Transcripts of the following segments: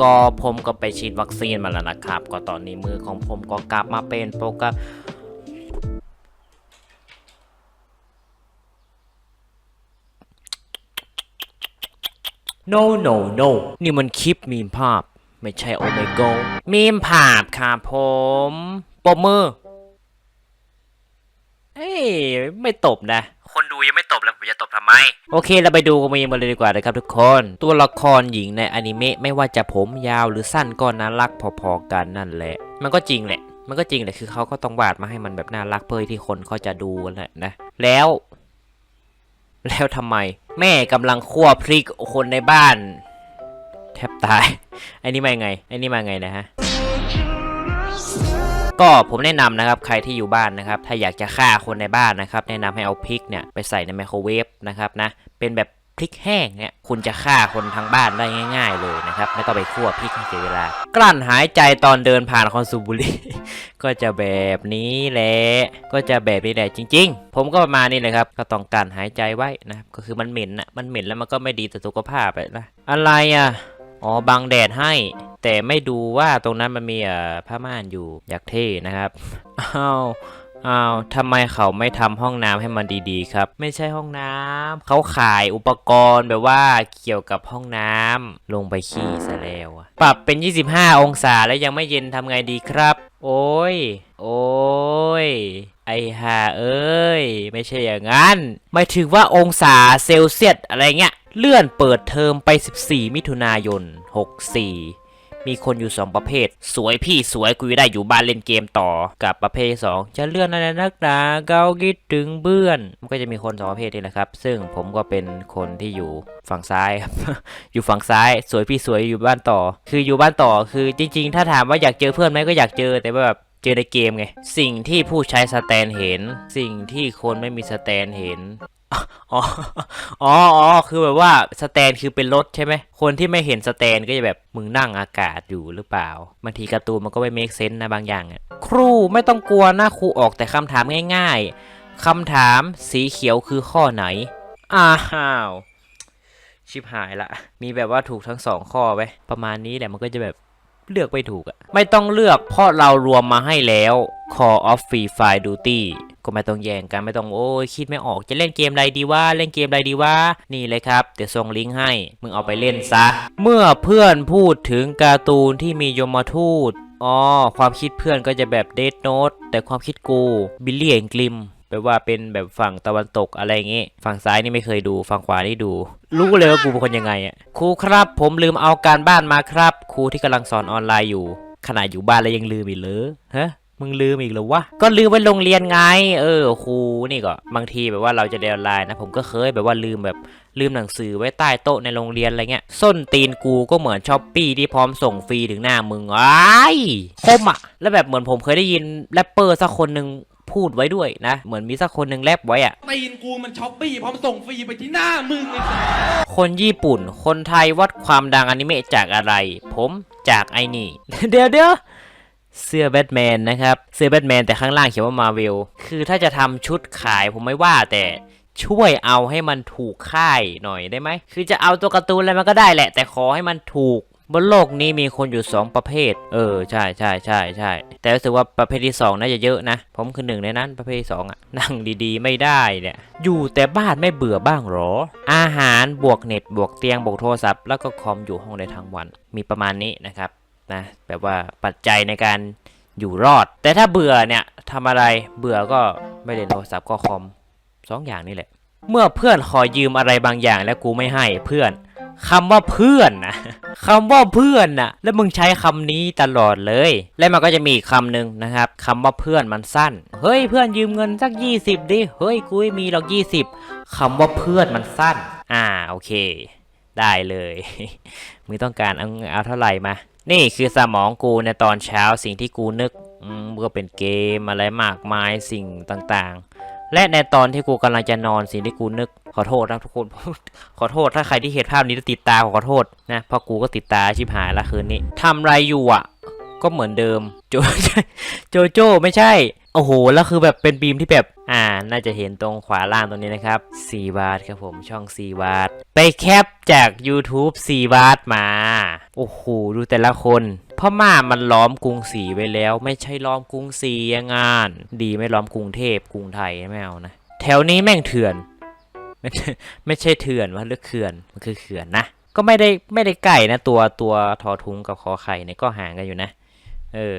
ก็ผมก็ไปฉีดวัคซีนมาแล้วนะครับ ก็ตอนนี้มือของผมก็กลับมาเป็นปกติ no no no นี่มันคลิปมีมภาพ ไม่ใช่โอเมโกมีมภาพครับผมปมมือ เฮ้ย ไม่ตบนะ ดูยังไม่ตบแล้วผมจะตบทำไม โอเคเราไปดูมีมกันเลยดีกว่านะครับทุกคน ตัวละครหญิงในอนิเมะไม่ว่าจะผมยาวหรือสั้นก็น่ารักพอๆกันนั่นแหละ มันก็จริงแหละ มันก็จริงแหละคือเขาก็ต้องวาดมาให้มันแบบน่ารักเพื่อที่คนเขาจะดูกันแหละนะ แล้ว แล้วทำไม แม่กำลังคั่วพริกคนในบ้าน แทบตายไอ้นี่มาไงไอ้นี่มาไงนะฮะ ก็ผมแนะนำนะครับใครที่อยู่บ้านนะครับ ถ้าอยากจะฆ่าคนในบ้านนะครับ แนะนำให้เอาพริกเนี่ยไปใส่ในไมโครเวฟนะครับนะเป็นแบบพริกแห้งเนี่ยคุณจะฆ่าคนทั้งบ้านได้ง่าย ๆ เลยนะครับ ไม่ต้องไปคั่วพริกให้เสียเวลา กลั้นหายใจตอนเดินผ่านคอนซูบุรีก็จะแบบนี้แหละก็จะแบบนี้แหละจริง ๆ ผมก็ประมาณนี้เลยครับก็ต้องการหายใจไว้นะครับก็คือมันเหม็นอะมันเหม็นแล้วมันก็ไม่ดีต่อสุขภาพเลยนะอะไรอะ อ๋อบังแดดให้ แต่ไม่ดูว่าตรงนั้นมันมีเอ่อผ้าม่านอยู่อยากเท่นะครับอ้าวอ้าวทำไมเขาไม่ทำห้องน้ำให้มันดีๆ ครับ ไม่ใช่ห้องน้ำเขาขายอุปกรณ์แบบว่าเกี่ยวกับห้องน้ำลงไปขี้ซะแล้วอะปรับเป็น 25 องศาแล้วยังไม่เย็นทำไงดีครับ โอ้ย โอ้ย ไอห่าเอ้ย ไม่ใช่อย่างนั้นหมายถึงว่าองศาเซลเซียสอะไรเงี้ย เลื่อนเปิดเทอมไป 14 มิถุนายน 64 มีคนอยู่ 2 ประเภท สวยพี่สวยกูได้อยู่บ้านเล่นเกมต่อ กับประเภทที่สองจะเลื่อนอะไรนักหนาเกาคิดถึงเพื่อน มันก็จะมีคนสองประเภทนี่แหละครับ ซึ่งผมก็เป็นคนที่อยู่ฝั่งซ้ายครับ อยู่ฝั่งซ้าย สวยพี่สวยอยู่บ้านต่อ คืออยู่บ้านต่อ คือจริง ๆ ถ้าถามว่าอยากเจอเพื่อนไหมก็อยากเจอ แต่ว่าแบบ เจอในเกมไง สิ่งที่ผู้ใช้สแตนเห็น สิ่งที่คนไม่มีสแตนเห็นอ๋อ อ๋อ คือแบบว่าสแตนคือเป็นรถใช่ไหม คนที่ไม่เห็นสแตนก็จะแบบมึงนั่งอากาศอยู่หรือเปล่า บางทีการ์ตูนมันก็ไม่เมคเซนส์นะบางอย่างอะครูไม่ต้องกลัวนะครูออกแต่คำถามง่ายๆ คำถามสีเขียวคือข้อไหน อ้าวชิบหายละ มีแบบว่าถูกทั้งสองข้อไว้ ประมาณนี้แหละมันก็จะแบบ เลือกไม่ถูกอะไม่ต้องเลือกเพราะเรารวมมาให้แล้ว Call of Free Fire Duty ก็ไม่ต้องแย่งกันไม่ต้องโอ้ยคิดไม่ออกจะเล่นเกมอะไรดีว่าเล่นเกมอะไรดีว่านี่เลยครับเดี๋ยวส่งลิงก์ให้ มึงเอาไปเล่นซะ เมื่อเพื่อนพูดถึงการ์ตูนที่มียมทูตอ๋อความคิดเพื่อนก็จะแบบเด n โน e แต่ความคิดกูบิลลี่แอนกลิมแปลว่าเป็นแบบฝั่งตะวันตกอะไรอย่างงี้ ฝั่งซ้ายนี่ไม่เคยดู ฝั่งขวานี่ดู รู้เลยว่ากูเป็นคนยังไงอะครูครับ ผมลืมเอาการบ้านมาครับ รูที่กำลังสอนออนไลน์อยู่ ขณะอยู่บ้านแล้วยังลืมอีกเลยฮะมึงลืมอีกหรอวะ ก็ลืมไว้โรงเรียนไง เออครูนี่ก็บางทีแบบว่าเราจะเรียนออนไลน์นะ ผมก็เคยแบบว่าลืมแบบลืมหนังสือไว้ใต้โต๊ะในโรงเรียนอะไรเงี้ย ส้นตีนกูก็เหมือนช้อปปี้ที่พร้อมส่งฟรีถึงหน้ามึงไอ้คมอะ แล้วแบบเหมือนผมเคยได้ยินแรปเปอร์สักคนหนึ่ง พูดไว้ด้วยนะ เหมือนมีสักคนหนึ่งแรปไว้อะตีนกูมันช้อปปี้พร้อมส่งฟรีไปที่หน้ามึงไอ้สัสคนญี่ปุ่น คนไทยวัดความดังอนิเมะจากอะไร ผมจากไอ้นี่ เดี๋ยวเดี๋ยวเสื้อแบทแมนนะครับ เสื้อแบทแมนแต่ข้างล่างเขียนว่ามาเวลคือถ้าจะทำชุดขายผมไม่ว่าแต่ช่วยเอาให้มันถูกค่ายหน่อยได้ไหม คือจะเอาตัวการ์ตูนอะไรมันก็ได้แหละ แต่ขอให้มันถูก บนโลกนี้มีคนอยู่ 2 ประเภท เออ ใช่ใช่ใช่ใช่ แต่รู้สึกว่าประเภทที่ 2 น่าจะเยอะนะ ผมคือหนึ่งในนั้นประเภทที่สองอะนั่งดีๆ ไม่ได้เนี่ย อยู่แต่บ้านไม่เบื่อบ้างหรอ อาหารบวกเน็ตบวกเตียงบวกโทรศัพท์แล้วก็คอมอยู่ห้องได้ทั้งวัน มีประมาณนี้นะครับ นะ แบบว่าปัจจัยในการอยู่รอด แต่ถ้าเบื่อเนี่ยทำอะไร เบื่อก็ไม่เล่นโทรศัพท์ก็คอมสองอย่างนี่แหละ เมื่อเพื่อนขอยืมอะไรบางอย่างแล้วกูไม่ให้เพื่อน คำว่าเพื่อนนะคำว่าเพื่อนนะแล้วมึงใช้คำนี้ตลอดเลย และมันก็จะมีอีกคำหนึ่งนะครับคำว่าเพื่อนมันสั้น เฮ้ยเพื่อนยืมเงินสัก 20 ดิ เฮ้ยกูไม่มีหรอก 20คำว่าเพื่อนมันสั้น อ่าโอเค ได้เลย มึงต้องการเอาเอาเท่าไหร่มา นี่คือสมองกูในตอนเช้าสิ่งที่กูนึกอืมก็เป็นเกมอะไรมากมายสิ่งต่างๆ และในตอนที่กูกำลังจะนอนสิ่งที่กูนึก ขอโทษนะทุกคน ขอโทษถ้าใครที่เห็นภาพนี้ติดตาขอโทษนะเพราะกูก็ติดตาชิบหายละคืนนี้ทำไรอยู่อะ ก็เหมือนเดิม โจโจโจไม่ใช่ โอ้โห แล้วคือแบบเป็นบีมที่แบบ อ่า น่าจะเห็นตรงขวาล่างตรงนี้นะครับ 4 บาทครับผมช่อง 4 บาท ไปแคปจาก YouTube 4 บาทมา โอ้โห ดูแต่ละคนพม่ามันล้อมกรุงศรีไว้แล้ว ไม่ใช่ล้อมกรุงศรีย่างงาน ดีไม่ล้อมกรุงเทพกรุงไทยไม่เอานะ แถวนี้แม่งเถื่อน ไม่ใช่ไม่ใช่เถื่อนว่าเลือกเขื่อนมันคือเขื่อนนะ ก็ไม่ได้ไม่ได้ไก่นะ ตัวตัวทอทุงกับคอไข่เนี่ยก็ห่างกันอยู่นะ เออ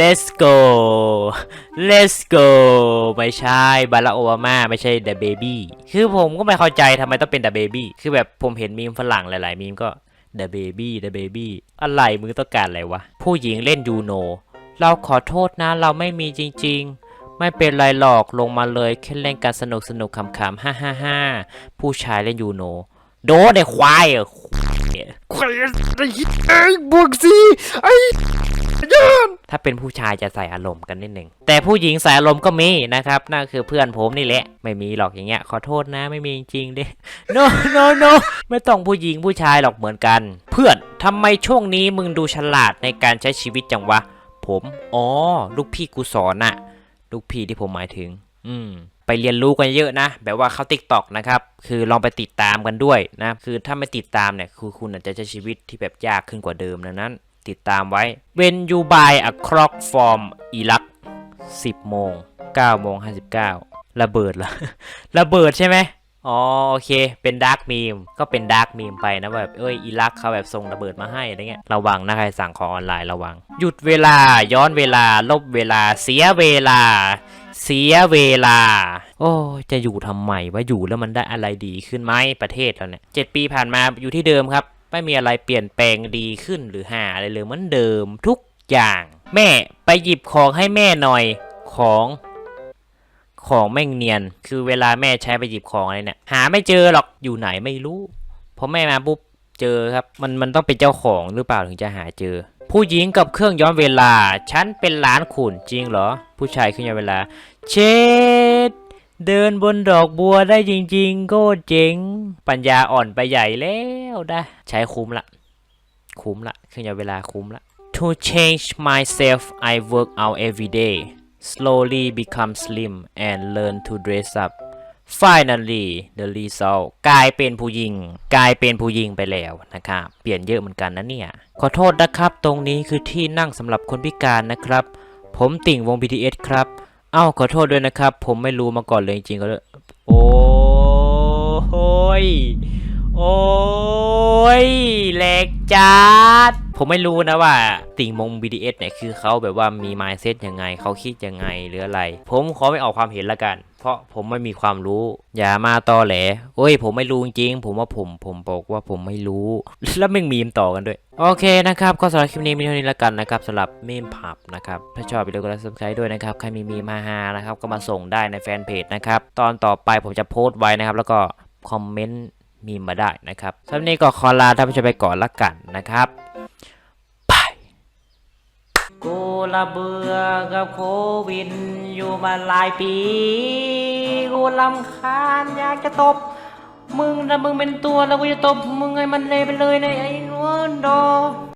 let's go let's go ไม่ใช่บาราโอบามาไม่ใช่ the baby คือผมก็ไม่เข้าใจทำไมต้องเป็น the baby คือแบบผมเห็นมีมฝรั่งหลาย ๆ มีมก็ the baby the baby อะไรมึงต้องการอะไรวะ ผู้หญิงเล่นยูโน เราขอโทษนะ เราไม่มีจริง ๆ ไม่เป็นไรหรอกลงมาเลยแค่เล่นกันสนุกสนุกๆขำๆฮ่าฮ่าฮ่าผู้ชายเล่นยูโน โดนไอ้ควายเหรอควายไอ้บวกสิไอ้ถ้าเป็นผู้ชายจะใส่อารมณ์กันนิดหนึ่งแต่ผู้หญิงใส่อารมณ์ก็มีนะครับนั่นคือเพื่อนผมนี่แหละ ไม่มีหรอกอย่างเงี้ยขอโทษนะไม่มีจริงๆเด้ no no no ไม่ต้องผู้หญิงผู้ชายหรอกเหมือนกัน เพื่อนทำไมช่วงนี้มึงดูฉลาดในการใช้ชีวิตจังวะ ผม อ๋อ ลูกพี่กูสอนน่ะ ลูกพี่ที่ผมหมายถึง อืมไปเรียนรู้กันเยอะนะ แบบว่าเข้าติ๊กตอกนะครับ คือลองไปติดตามกันด้วยนะ คือถ้าไม่ติดตามเนี่ยคือคุณอาจจะใช้ชีวิตที่แบบยากขึ้นกว่าเดิมดังนั้น ติดตามไว้ When you buy a clock from Iraq 10โมง9โมง59ระเบิดเหรอระเบิดใช่ไหม อ๋อโอเค เป็นดาร์กมีมก็เป็นดาร์กมีมไปนะแบบเอ้ยอิรักเขาแบบส่งระเบิดมาให้อะไรเงี้ยระวังนะใครสั่งของออนไลน์ระวัง หยุดเวลาย้อนเวลา ลบเวลา เสียเวลา เสียเวลา โอ้จะอยู่ทำไมว่าอยู่แล้วมันได้อะไรดีขึ้นไหมประเทศเราเนี่ยเจ็ดปีผ่านมาอยู่ที่เดิมครับ ไม่มีอะไรเปลี่ยนแปลงดีขึ้นหรือหาอะไรเลยเหมือนเดิมทุกอย่าง แม่ไปหยิบของให้แม่หน่อยของ ของแม่งเนียน คือเวลาแม่ใช้ไปหยิบของอะไรเนี่ย หาไม่เจอหรอกอยู่ไหนไม่รู้พอแม่มาปุ๊บเจอครับ มันมันต้องเป็นเจ้าของหรือเปล่าถึงจะหาเจอ ผู้หญิงกับเครื่องย้อนเวลา ฉันเป็นหลานขุนจริงเหรอ ผู้ชายเครื่องย้อนเวลา เช็ดเดินบนดอกบัวได้จริงๆก็เจ๋ง ปัญญาอ่อนไปใหญ่แล้วนะใช้คุ้มละ คุ้มละเครื่องย้อนเวลาคุ้มละ To change myself I work out every day slowly become slim and learn to dress up finally the result กลายเป็นผู้หญิง กลายเป็นผู้หญิงไปแล้วนะครับ เปลี่ยนเยอะเหมือนกันนะเนี่ย ขอโทษนะครับ ตรงนี้คือที่นั่งสำหรับคนพิการนะครับ ผมติ่งวง BTS ครับ เอ้าขอโทษด้วยนะครับ ผมไม่รู้มาก่อนเลยจริงๆก็เลยโอ้โหยโอ้ยแหลกจัด ผมไม่รู้นะว่าติ่งมง BTS เนี่ยคือเขาแบบว่ามี mindset ยังไงเขาคิดยังไงหรืออะไร ผมขอไม่ออกความเห็นละกัน เพราะผมไม่มีความรู้ อย่ามาตอแหลโอ้ย ผมไม่รู้จริงผมว่าผมผมบอกว่าผมไม่รู้ แล้วมึงมีมต่อกันด้วย โอเคนะครับ ก็สำหรับคลิปนี้มีเท่านี้ละกันนะครับสำหรับเมมผับนะครับถ้าชอบอย่าลืมกดไลค์ซับสไครต์ด้วยนะครับใครมีมีมาฮานะครับก็มาส่งได้ในแฟนเพจนะครับตอนต่อไปผมจะโพสต์ไว้นะครับ แล้วก็คอมเมนต์มีมาได้นะครับสำหรับวันนี้ก็ขอลาท่านผู้ชมไปก่อนละกันนะครับ กูละเบื่อกับโควิดอยู่มาหลายปี กูลำคาญอยากจะตบ มึงถ้ามึงเป็นตัวแล้วกูจะตบมึงไงมันเลยไปเลยในะไอ้นวลดอ